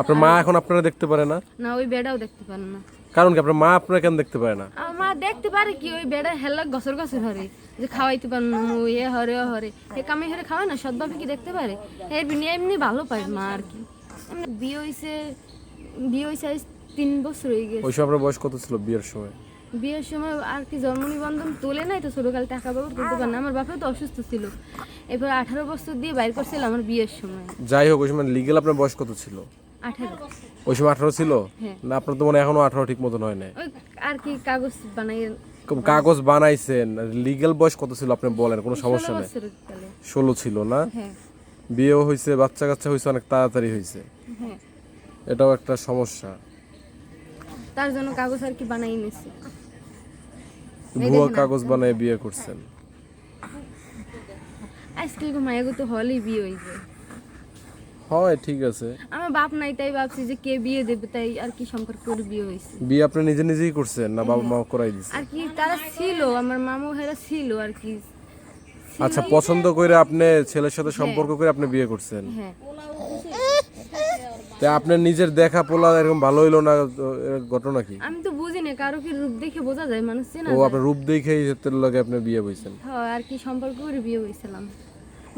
আপনার মা এখন আপনারা দেখতে পারে না? না ওই বেড়াও দেখতে পারে না। কারণ কি আপনার মা আপনারা কেন দেখতে পারে না? মা দেখতে পারে কি ওই বেড়া হেলা গছর গছর হরে। যে খাওয়াইতে পারে না ও এ হরে ও হরে। এ কামে হরে খাওয়ায় না সৎভাবে কি দেখতে পারে? এর বিনিয়ে এমনি ভালো পায় মা আর কি। এমনি বিয়ে হয়েছে বিয়ে আজ তিন বছর হয়ে গেছে। ওই সময় আপনার বয়স কত ছিল বিয়ের সময়? বিয়ের সময় আর কি জন্ম নিবন্ধন তোলে নাই তো ছোটকালে টাকা বাবুর করতে পারে না। আমার বাপেও তো অসুস্থ ছিল। এবার আঠারো বছর দিয়ে বাইর করছিল আমার বিয়ের সময়। যাই হোক ওই সময় লিগেল আপনার বয়স কত ছিল? ওই সময় আঠারো ছিল? হ্যাঁ। না আপনার তো মনে এখনও আঠারো ঠিক মতন হয় না আর কি কাগজ বানাই কাগজ বানাইছেন। লিগেল বয়স কত ছিল আপনি বলেন কোনো সমস্যা নেই। ষোলো ছিল না? হ্যাঁ। বিয়েও হয়েছে বাচ্চা কাচ্চা হয়েছে অনেক তাড়াতাড়ি হয়েছে হ্যাঁ। এটাও একটা সমস্যা। তার জন্য কাগজ আর কি বানাই নিছি। ভুয়া কাগজ বানায় বিয়ে করছেন। আজকাল মায়াগো তো হলেই বিয়ে হয়েছে হয় ঠিক আছে। আমার বাপ নাই তাই ভাবছি যে কে বিয়ে দেবে তাই আর কি সম্পর্ক করে বিয়ে হয়েছে। বিয়ে আপনি নিজে নিজেই করছেন না বাবা মা করাই দিছে? আর কি তারা ছিল আমার মামু হেরা ছিল আর কি। আচ্ছা পছন্দ করে আপনি ছেলের সাথে সম্পর্ক করে আপনি বিয়ে করছেন? হ্যাঁ। তা আপনার নিজের দেখা পোলা এরকম ভালো হইল না ঘটনা কি? আমি তো বুঝি না কারও কি রূপ দেখে বোঝা যায়? মানুষ চেনা ও। আপনার রূপ দেখেই হাতের লগে আপনি বিয়ে হইছেন। হয় আর কি সম্পর্ক করে বিয়ে হয়েছিলাম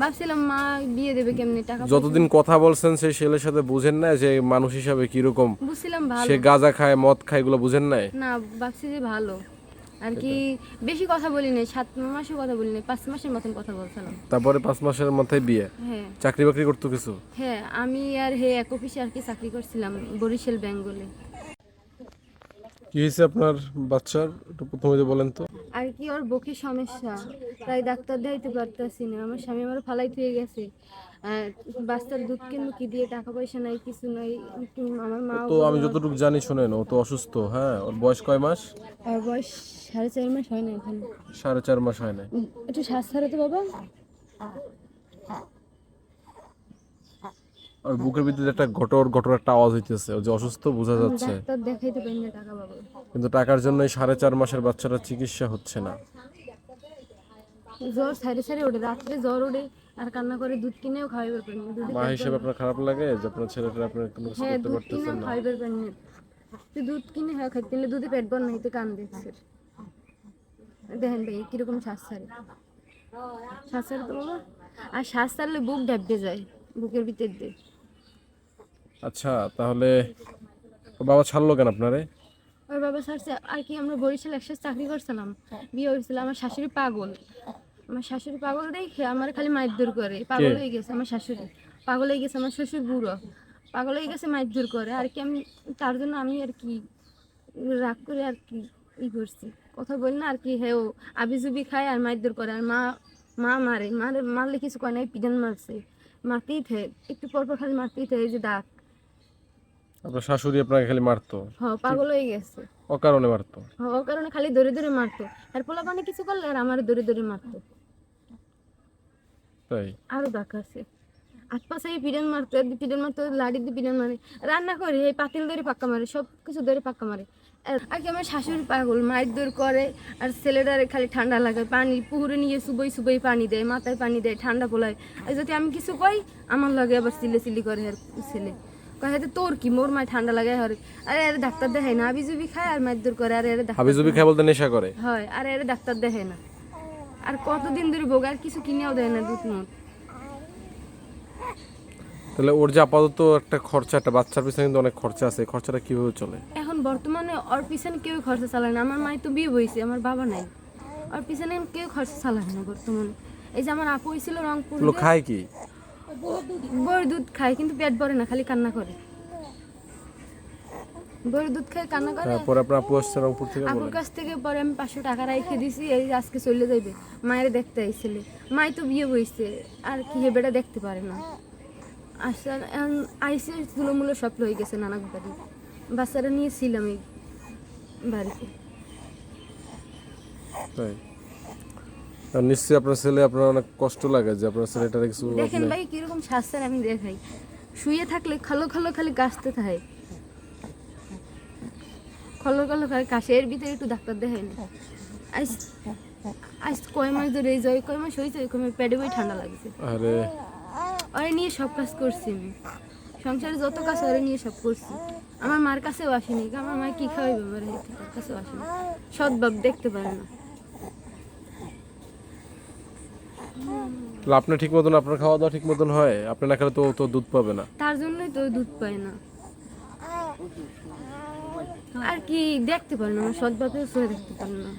ভাবছিলাম মা বিয়ে দেবে কেমনি? টাকা যতদিন কথা বলছেন সেই ছেলের সাথে বুঝেন না যে মানুষ হিসাবে কীরকম? বুঝছিলাম ভালো। সে গাঁজা খায় মদ খায় এগুলো বুঝেন নাই? না ভাবছি যে ভালো। আর কি বেশি কথা বলি নাই সাত মাসের কথা বলি নাই পাঁচ মাসের মতন কথা বলছিলাম। তারপরে পাঁচ মাসের মাথায় বিয়ে? হ্যাঁ। চাকরি বাকরি করতো কিছু? হ্যাঁ আমি আর হে এক অফিসে আর কি চাকরি করছিলাম বরিশাল বেঙ্গলে। কি হয়েছে আপনার বাচ্চার? একটু প্রথমে যে বলেন তো। আর কি ওর বকে সমস্যা। তাই ডাক্তার দেখাইতে পারতেছি না। আমার স্বামী আমার ফালাই হয়ে গেছে। বাচ্চার দুধ কেন কি দিয়ে? টাকা পয়সা নাই কিছু নাই। আমার মা তো আমি যতটুকু জানি শোনেন ও তো অসুস্থ হ্যাঁ? ওর বয়স কয় মাস? আর বয়স সাড়ে চার মাস হয় না এখন। সাড়ে চার মাস হয় না একটু শ্বাস ছাড়ে তো বাবা। আর বুকের ভিতরে একটা ঘটর ঘটর একটা আওয়াজ হইতেছে ও যে অসুস্থ বোঝা যাচ্ছে। ডাক্তার দেখাইতে পারি না টাকা বাবা কিন্তু টাকার জন্য এই সাড়ে চার মাসের বাচ্চাটা চিকিৎসা হচ্ছে না। জ্বর ওঠে রাত্রে জ্বর ওঠে আর কান্না করে দুধ কিনেও খাওয়াইবার পারি না। মা হিসেবে আপনার খারাপ লাগে যে আপনার ছেলেটা আপনার কোনো কিছু হ্যাঁ করতে পারতেছেন না? খাওয়াইবার পারি না। তুই দুধ কিনে হ্যাঁ খাইতে দুধে পেট বন নাই তো কান দেখছে। দেখেন ভাই কীরকম শ্বাস ছাড়ে। শ্বাস ছাড়ে তো বাবা। আর শ্বাস ছাড়লে বুক ডাববে যায়। বুকের ভিতর দিয়ে। আচ্ছা তাহলে বাবা ছাড়লো কেন আপনারে? ওর বাবা ছাড়ছে আর কি আমরা বরিশাল একসাথে চাকরি করছিলাম। বিয়ে হয়েছিল আমার শাশুড়ি পাগল। আমার শাশুড়ি পাগল দেখে আমার খালি মারধর করে। পাগল হয়ে গেছে আমার শাশুড়ি। পাগল হয়ে গেছে আমার শ্বশুর বুড়ো। পাগল হয়ে গেছে মারধর করে। আর কি আমি তার জন্য আমি আর কি রাগ করে আর কি ই করছি। কথা বলি না আর কি হ্যাঁ ও আবিজুবি খায় আর মারধর করে। আর মা মা মারে। মারে মারলে কিছু কয় না পিডান মারছে। মারতেই থাকে একটু পর পর খালি মারতেই থাকে যে দাগ। আপনার শাশুড়ি আপনাকে খালি মারতো? হ পাগল হয়ে গেছে। অকারণে মারতো? ও কারণে খালি ধরে ধরে মারতো। আর পোলা পানি কিছু করলে আর আমার ধরে ধরে মারতো। তাই? আরও ডাক আছে। আট পাশে এই পিডান মারতো পিডান মারতো লাড়ি দিয়ে পিডান মারে। রান্না করে এই পাতিল ধরে পাক্কা মারে সব কিছু ধরে পাক্কা মারে। আর- আর কি আমার শাশুড়ি পাগল মায়ের দৌড় করে আর ছেলেটারে খালি ঠান্ডা লাগে পানি পুকুরে নিয়ে সুবই সুবই পানি দেয় মাথায় পানি দেয় ঠান্ডা পোলায়। আর যদি আমি কিছু কই আমার লাগে আবার সিলে সিলি করে আর ছেলে। কয় তোর কি? মোর মায় ঠান্ডা লাগে আর আরে আরে ডাক্তার দেখায় না খায় আর মায়ের করে আরে আরে হাবিজুবি খায় বলতে নেশা করে। হয় আর এর ডাক্তার দেখে না। আর কতদিন ধরে ভোগ আর কিছু কিনেও দেয় না দুধ মুখ তাহলে ওর যে আপাতত একটা খরচা একটা বাচ্চার পিছনে কিন্তু অনেক খরচা আছে খরচাটা কীভাবে চলে? বর্তমানে ওর পিছনে কেউ খরচা চালায় না। আমার মায়ের তো বিয়ে বইছে আমার বাবা নাই। ওর পিছনে কেউ খরচা চালায় না বর্তমানে। এই যে আমার আপু হয়েছিল রংপুর খায় কি? বইয়ের দুধ খায় কিন্তু পেট ভরে না খালি কান্না করে। বইয়ের দুধ খায় কান্না করে। তারপরে আপনার আপু আসছে রংপুর থেকে আপুর কাছ থেকে পরে আমি পাঁচশো টাকা রেখে দিছি এই আজকে চলে যাইবে। মায়ের দেখতে আইছিলে মাই তো বিয়ে বইছে আর কি হেবেটা দেখতে পারে না। আসলে আইসে তুলোমূলো সব হয়ে গেছে নানা বাড়ি বাচ্চারা নিয়েছিলাম এই বাড়িতে। তাই? আর নিশ্চয়ই আপনার ছেলে আপনার অনেক কষ্ট লাগে যে আপনার ছেলেটার কিছু দেখেন ভাই কীরকম স্বাস্থ্যের আমি দেখাই। শুয়ে থাকলে খালো খালো খালি কাশতে থাকে। খলো খলো খালি কাশে। এর ভিতরে একটু ডাক্তার দেখাই না। আজ আজ কয় মাস ধরে এই জয় কয় মাস হয়েছে ওই মাস পেটে বই ঠান্ডা লাগছে। আরে। ওরে নিয়ে সব কাজ করছি আমি। সংসারে যত কাজ ওরে নিয়ে সব করছি। আমার মার কাছেও আসেনি আমার মা কি খাওয়াই ব্যাপারে তার কাছেও আসেনি। বাপ দেখতে পারে না। আপনি ঠিক মতন আপনার খাওয়া দাওয়া ঠিক মতন হয়? আপনি না খেলে তো তো দুধ পাবে না। তার জন্যই তো দুধ পায় না। আর কি দেখতে পারে না সৎ বাপেও দেখতে পারে না।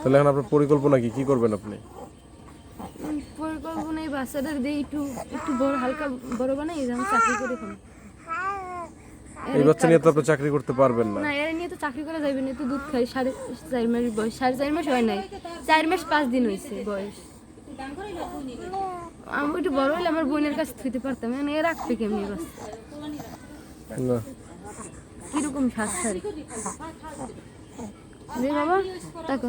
তাহলে এখন আপনার পরিকল্পনা কি? কি করবেন আপনি? বাচ্চাদের দিয়ে একটু একটু বড় হালকা বড় বানাই আমি চাকরি করে খাম এই বাচ্চা নিয়ে তো আপনি চাকরি করতে পারবেন না। না এর নিয়ে তো চাকরি করা যাবে না তো দুধ খাই সাড়ে চার মাস বয়স সাড়ে চার মাস হয় নাই। চার মাস পাঁচ দিন হয়েছে বয়স। আমি একটু বড় হলে আমার বোনের কাছে থুইতে পারতাম মানে এ রাখবে কেমনি না। কীরকম শ্বাস ছাড়ি রে বাবা দেখো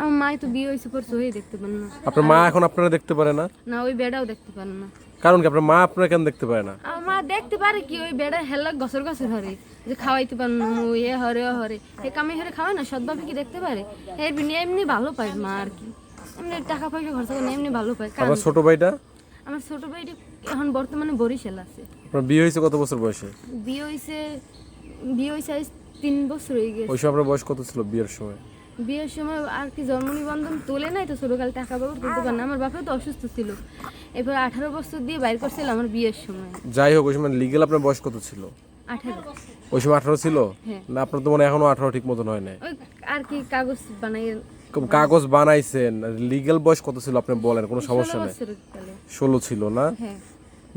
আমার মাই তো বিয়ে হয়েছে পর সহি দেখতে পারে না। আপনার মা এখন আপনারা দেখতে পারে না? না ওই বেড়াও দেখতে পারে না। কারণ কি আপনার মা আপনারা কেন দেখতে পারে না? আমার মা দেখতে পারে কি ওই বেড়া হেলা গছর গছর হরে যে খাওয়াইতে পারে না এ হরে ও হরে। এ কামে হরে খাওয়ায় না সৎভাবে কি দেখতে পারে? এর এমনি ভালো পায় মা আর কি। এমনি টাকা পয়সা খরচা করে এমনি ভালো পায়। কারণ ছোট ভাইটা? আমার ছোট ভাইটি এখন বর্তমানে বরিশাল আছে। আপনার বিয়ে হয়েছে কত বছর বয়সে? বিয়ে হয়েছে বিয়ে হয়েছে তিন বছর হয়ে গেছে। ওই সময় আপনার বয়স কত ছিল বিয়ের সময়? বিয়ের সময় আর কি জন্ম নিবন্ধন তোলে নাই তো ছোটকাল টাকা বাবু তুলতে পারে না। আমার বাপেও তো অসুস্থ ছিল। এরপর আঠারো বছর দিয়ে বাইর করছিল আমার বিয়ের সময়। যাই হোক ওই সময় লিগেল আপনার বয়স কত ছিল? আঠারো। ওই সময় আঠারো ছিল? হ্যাঁ। না আপনার তো মনে এখনও আঠারো ঠিক মতন হয় না ওই আর কি কাগজ বানাই কাগজ বানাইছেন। লিগেল বয়স কত ছিল আপনি বলেন কোনো সমস্যা নেই। ষোলো ছিল না? হ্যাঁ।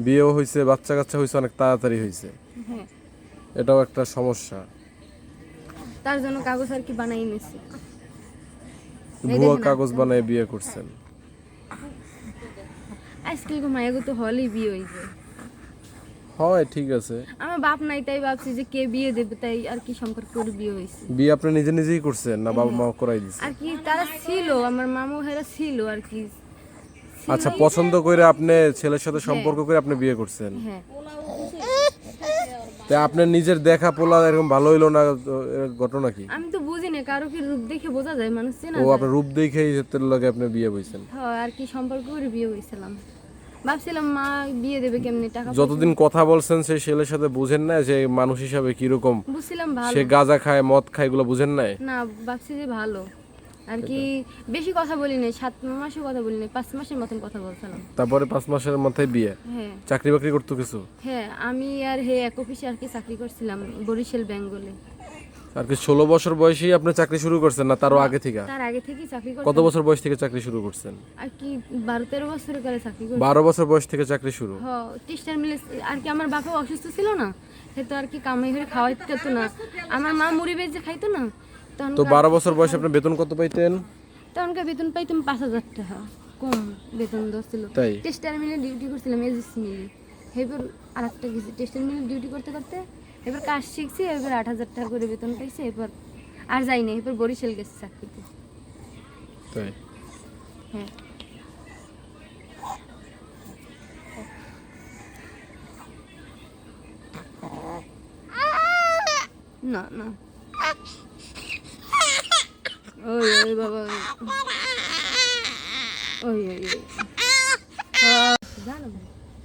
বিয়েও হয়েছে বাচ্চা কাচ্চা হয়েছে অনেক তাড়াতাড়ি হয়েছে হ্যাঁ। এটাও একটা সমস্যা। তার জন্য কাগজ আর কি বানাই নিছি। ভুয়া কাগজ বানায় বিয়ে করছেন। আজকাল মায়াগো তো হলেই বিয়ে হয়ে যায়। হয় ঠিক আছে। আমার বাপ নাই তাই ভাবছি যে কে বিয়ে দেবে তাই আর কি সম্পর্ক করে বিয়ে হয়েছে। বিয়ে আপনি নিজে নিজেই করছেন না বাবা মা করাই দিছে? আর কি তারা ছিল আমার মামু হেরা ছিল আর কি। আচ্ছা পছন্দ করে আপনি ছেলের সাথে সম্পর্ক করে আপনি বিয়ে করছেন। হ্যাঁ। তা আপনার নিজের দেখা পোলা এরকম ভালো হইল না এর ঘটনা কি? আমি তো বুঝি না কারও কি রূপ দেখে বোঝা যায়? মানুষ চেনা ও যায়। আপনার রূপ দেখেই তোর লগে আপনি বিয়ে বইছেন হয় আর কি সম্পর্ক করে বিয়ে হয়েছিলাম ভাবছিলাম মা বিয়ে দেবে কেমনি টাকা পয়সা- যতদিন কথা বলছেন সেই ছেলের সাথে বুঝেন না যে মানুষ হিসাবে কীরকম? বুঝছিলাম ভালো। সে গাঁজা খায় মদ খায় এগুলো বুঝেন নাই? না ভাবছি যে ভালো। আর কি বেশি কথা বলি নাই সাত মাসের কথা বলি নাই পাঁচ মাসের মতন কথা বলছিলাম। তারপরে পাঁচ মাসের মাথায় বিয়ে? হ্যাঁ। চাকরি বাকরি করতো কিছু? হ্যাঁ আমি আর হে এক অফিসে আর কি চাকরি করছিলাম বরিশাল বেঙ্গলে। আর কি ষোলো বছর বয়সেই আপনি চাকরি শুরু করছেন না তারও আগে থেকে? তার আগে থেকেই চাকরি কত বছর বয়স থেকে চাকরি শুরু করছেন? আর কি বারো তেরো বছরের কালে চাকরি করি বারো বছর বয়স থেকে চাকরি শুরু? হ টিস্টার মিলে আর কি আমার বাবা অসুস্থ ছিল না সে তো আর কি কামাই করে খাওয়াইতে হতো না। আমার মা মুড়ি বেজে খাইতো না তো বারো বছর বয়সে আপনি বেতন কত পাইতেন? তখনকার বেতন পাইতাম পাঁচ হাজার টাকা কম বেতন ছিল। তাই? টেস্টার মিলে ডিউটি করছিলাম এজিসি মিলে এবার আর একটা গেছি টেস্টার মিলে ডিউটি করতে করতে এবার কাজ শিখছি এবার আট হাজার টাকা করে বেতন পাইছি এবার আর যাই না এবার বরিশাল গেছি চাকরিতে। তাই? হ্যাঁ। না না।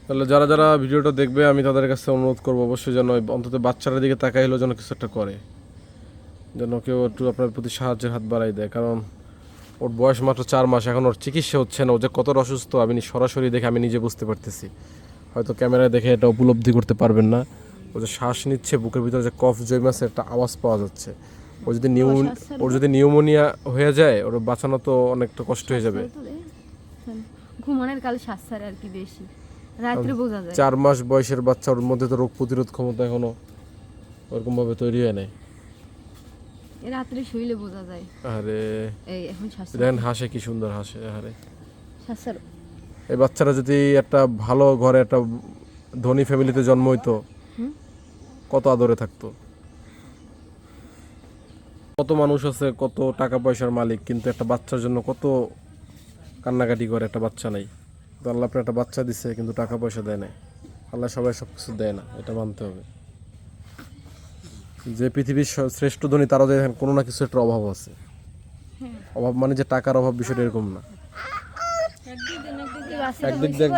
তাহলে যারা যারা ভিডিওটা দেখবে, আমি তাদের কাছে অনুরোধ করব অবশ্যই যেন অন্তত বাচ্চারা দিকে তাকাই হলেও যেন কিছু একটা করে। যেন কেউ একটু আপনার প্রতি সাহায্যের হাত বাড়াই দেয়, কারণ ওর বয়স মাত্র চার মাস, এখন ওর চিকিৎসা হচ্ছে না, ও যে কতটা অসুস্থ, আমি সরাসরি দেখে আমি নিজে বুঝতে পারতেছি। হয়তো ক্যামেরায় দেখে এটা উপলব্ধি করতে পারবেন না। ও যে শ্বাস নিচ্ছে, বুকের ভিতরে যে কফ জমে একটা আওয়াজ পাওয়া যাচ্ছে। ও যদি নিউ ওর যদি নিউমোনিয়া হয়ে যায় ওর বাঁচানো তো অনেকটা কষ্ট হয়ে যাবে। ঘুমানোর কালে শ্বাস ছাড়ে আর কি বেশি। রাত্রে বোঝা যায়। চার মাস বয়সের বাচ্চা ওর মধ্যে তো রোগ প্রতিরোধ ক্ষমতা এখনও ওরকম ভাবে তৈরি হয় নাই। রাত্রে শুইলে বোঝা যায়। আরে এই এখন শ্বাস দেখেন হাসে কি সুন্দর হাসে আরে শ্বাস এই বাচ্চারা যদি একটা ভালো ঘরে একটা ধনী ফ্যামিলিতে জন্ম হইতো কত আদরে থাকতো? কত মানুষ আছে কত টাকা পয়সার মালিক কিন্তু একটা বাচ্চার জন্য কত কান্নাকাটি করে একটা বাচ্চা নাই। তো আল্লাহ আপনার একটা বাচ্চা দিচ্ছে কিন্তু টাকা পয়সা দেয় নাই। আল্লাহ সবাই সব কিছু দেয় না এটা মানতে হবে। যে পৃথিবীর শ্রেষ্ঠ ধনী তারও দেখেন কোনো না কিছু একটা অভাব আছে। অভাব মানে যে টাকার অভাব বিষয়টা এরকম না। একদিক দিয়ে